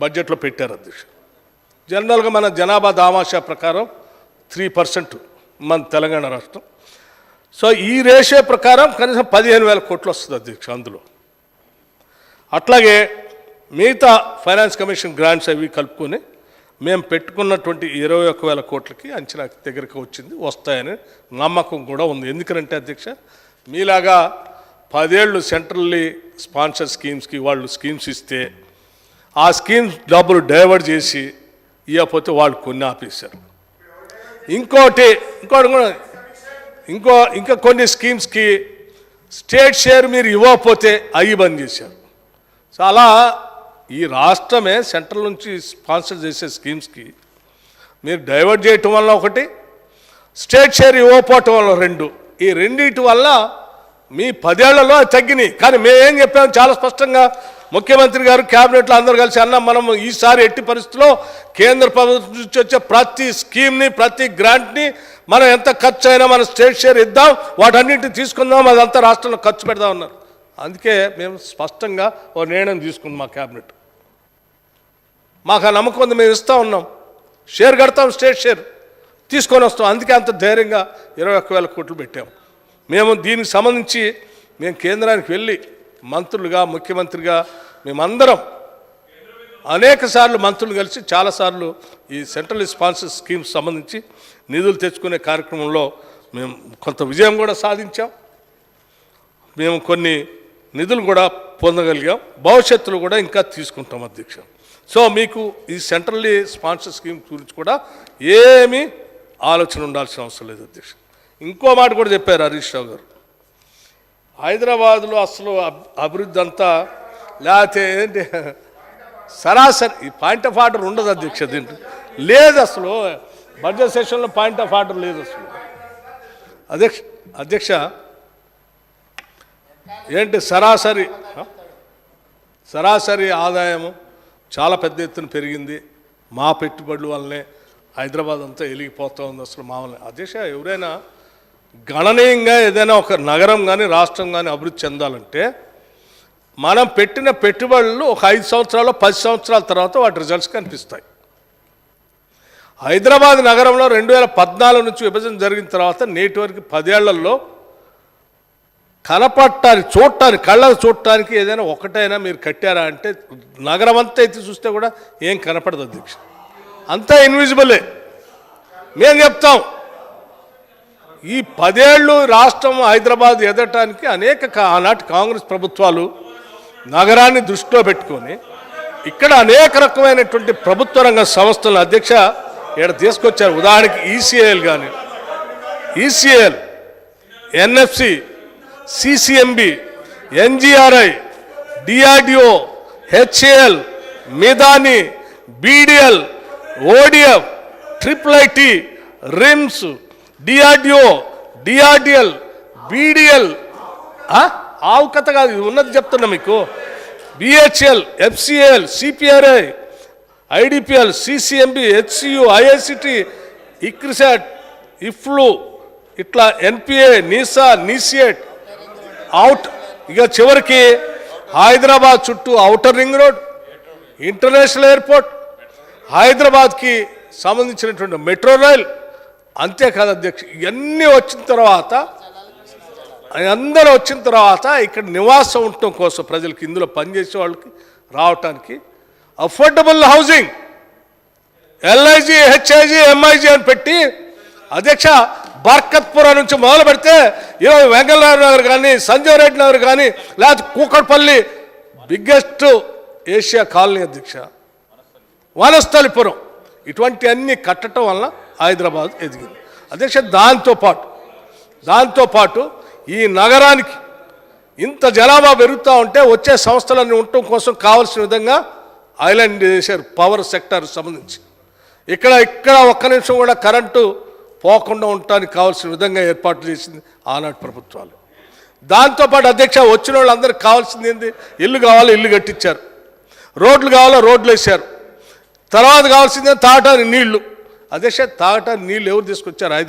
బడ్జెట్లో పెట్టారు అధ్యక్ష. జనరల్గా మన జనాభా దామాషా ప్రకారం త్రీ పర్సెంట్ మన తెలంగాణ రాష్ట్రం. సో ఈ రేషే ప్రకారం కనీసం పదిహేను వేల కోట్లు వస్తుంది అధ్యక్ష అందులో. అట్లాగే మిగతా ఫైనాన్స్ కమిషన్ గ్రాంట్స్ అవి కలుపుకొని మేము పెట్టుకున్నటువంటి ఇరవై ఒక్క వేల కోట్లకి అంచనా దగ్గరికి వచ్చింది వస్తాయని నమ్మకం కూడా ఉంది. ఎందుకంటే అధ్యక్ష మీలాగా పదేళ్ళు సెంట్రల్లీ స్పాన్సర్ స్కీమ్స్కి వాళ్ళు స్కీమ్స్ ఇస్తే ఆ స్కీమ్స్ డబ్బులు డైవర్ట్ చేసి ఇవ్వకపోతే వాళ్ళు కొన్ని ఆపేశారు. ఇంకోటి ఇంకోటి కూడా ఇంకో ఇంకా కొన్ని స్కీమ్స్కి స్టేట్ షేర్ మీరు ఇవ్వకపోతే అవి బంద్ చేశారు. సో అలా ఈ రాష్ట్రమే సెంట్రల్ నుంచి స్పాన్సర్ చేసే స్కీమ్స్కి మీరు డైవర్ట్ చేయటం వల్ల ఒకటి స్టేట్ షేర్ ఇవ్వకపోవటం వల్ల రెండు. ఈ రెండింటి వల్ల మీ పదేళ్ళలో తగ్గినాయి. కానీ మేమేం చెప్పాము చాలా స్పష్టంగా ముఖ్యమంత్రి గారు క్యాబినెట్లో అందరూ కలిసి అన్న మనం ఈసారి ఎట్టి పరిస్థితుల్లో కేంద్ర ప్రభుత్వం నుంచి వచ్చే ప్రతి స్కీమ్ని ప్రతి గ్రాంట్ని మనం ఎంత ఖర్చు అయినా మనం స్టేట్ షేర్ ఇద్దాం వాటన్నింటిని తీసుకుందాం అదంతా రాష్ట్రంలో ఖర్చు పెడదాం అన్నారు. అందుకే మేము స్పష్టంగా ఓ నిర్ణయం తీసుకుందాం మా క్యాబినెట్. మాకు ఆ నమ్మకం ఉంది మేము ఇస్తూ ఉన్నాం. షేర్ కడతాం స్టేట్ షేర్ తీసుకొని వస్తాం. అందుకే అంత ధైర్యంగా ఇరవై ఒక్క వేల కోట్లు పెట్టాము మేము దీనికి సంబంధించి మేము కేంద్రానికి వెళ్ళి మంత్రులుగా ముఖ్యమంత్రిగా మేమందరం అనేక సార్లు మంత్రులు కలిసి చాలాసార్లు ఈ సెంట్రల్ స్పాన్సర్ స్కీమ్స్ సంబంధించి నిధులు తెచ్చుకునే కార్యక్రమంలో మేము కొంత విజయం కూడా సాధించాం. మేము కొన్ని నిధులు కూడా పొందగలిగాం. భవిష్యత్తులో కూడా ఇంకా తీసుకుంటాం అధ్యక్ష. సో మీకు ఈ సెంట్రల్లీ స్పాన్సర్ స్కీమ్ గురించి కూడా ఏమీ ఆలోచన ఉండాల్సిన అవసరం లేదు అధ్యక్ష. ఇంకో మాట కూడా చెప్పారు హరీష్ రావు గారు. హైదరాబాద్లో అసలు అబ్- అభివృద్ధి అంతా లేకపోతే ఏంటి? సరాసరి ఈ పాయింట్ ఆఫ్ ఆర్డర్ ఉండదు అధ్యక్ష దీంట్లో. లేదు అసలు. బడ్జెట్ సెషన్లో పాయింట్ ఆఫ్ ఆర్డర్ లేదు అసలు. అధ్యక్ష అధ్యక్ష ఏంటి సరాసరి సరాసరి ఆదాయము చాలా పెద్ద ఎత్తున పెరిగింది. మా పెట్టుబడుల వల్లనే హైదరాబాద్ అంతా వెలిగిపోతూ ఉంది అసలు మామూలు. అధ్యక్ష ఎవరైనా గణనీయంగా ఏదైనా ఒక నగరం కానీ రాష్ట్రం కానీ అభివృద్ధి చెందాలంటే మనం పెట్టిన పెట్టుబడులు ఒక ఐదు సంవత్సరాలు పది సంవత్సరాల తర్వాత వాటి రిజల్ట్స్ కనిపిస్తాయి. హైదరాబాద్ నగరంలో రెండు వేల పద్నాలుగు నుంచి విభజన జరిగిన తర్వాత నేటి వరకు పదేళ్ళలో కనపడటానికి చూడటానికి కళ్ళకు చూడటానికి ఏదైనా ఒకటైనా మీరు కట్టారా అంటే నగరం అంతా అయితే చూస్తే కూడా ఏం కనపడదు అధ్యక్ష. అంతా ఇన్విజిబులే మేము చెప్తాం. ఈ పదేళ్ళు రాష్ట్రం హైదరాబాద్ ఎదటానికి అనేక ఆనాటి కాంగ్రెస్ ప్రభుత్వాలు నగరాన్ని దృష్టిలో పెట్టుకొని ఇక్కడ అనేక రకమైనటువంటి ప్రభుత్వ రంగ సంస్థల అధ్యక్ష ఇక్కడ తీసుకొచ్చారు. ఉదాహరణకి ఈసీఏఎల్ కానీ ECL NFC CCMB NGRI DRDO HAL Midhani BDL ODF triple IT RIMS DRDO DRDL BDL. ఆవు కథ కాదు ఇది ఉన్నది చెప్తున్నా మీకు. BHEL FCL CPRI IDPL CCMB HCU IICT ICRISAT EFLU ఇట్లా ఎన్పిఏ నీసా నీసియేట్. అవుట్. ఇక చివరికి హైదరాబాద్ చుట్టూ outer ring road international airport హైదరాబాద్కి సంబంధించినటువంటి మెట్రో రైల్. అంతేకాదు అధ్యక్ష ఇవన్నీ వచ్చిన తర్వాత అందరూ వచ్చిన తర్వాత ఇక్కడ నివాసం ఉండటం కోసం ప్రజలకి ఇందులో పనిచేసే వాళ్ళకి రావటానికి affordable housing LIG HIG MIG అని పెట్టి అధ్యక్ష బర్కత్పుర నుంచి మొదలు పెడితే ఈరోజు వెంగళరావు నగర్ కానీ సంజయ్ రెడ్డి నగర్ కానీ లేకపోతే కూకట్పల్లి బిగ్గెస్ట్ ఏషియా కాలనీ అధ్యక్ష వనస్థలిపురం. ఇటువంటి అన్ని కట్టడం వల్ల హైదరాబాద్ ఎదిగింది. అధ్యక్ష దాంతోపాటు దాంతోపాటు ఈ నగరానికి ఇంత జనాభా పెరుగుతూ ఉంటే వచ్చే సంస్థలన్నీ ఉండటం కోసం కావాల్సిన విధంగా ఐలాండ్ చేశారు పవర్ సెక్టర్ సంబంధించి. ఇక్కడ ఇక్కడ ఒక్క నిమిషం కూడా కరెంటు పోకుండా ఉండటానికి కావాల్సిన విధంగా ఏర్పాటు చేసింది ఆనాటి ప్రభుత్వాలు. దాంతోపాటు అధ్యక్ష వచ్చిన వాళ్ళందరికీ కావాల్సింది ఏంది? ఇల్లు కావాలో ఇల్లు కట్టించారు. రోడ్లు కావాలో రోడ్లు వేశారు. తర్వాత కావాల్సిందే తాగటానికి నీళ్ళు. అదే తాగటానికి నీళ్ళు ఎవరు తీసుకొచ్చారు హైదరాబాద్?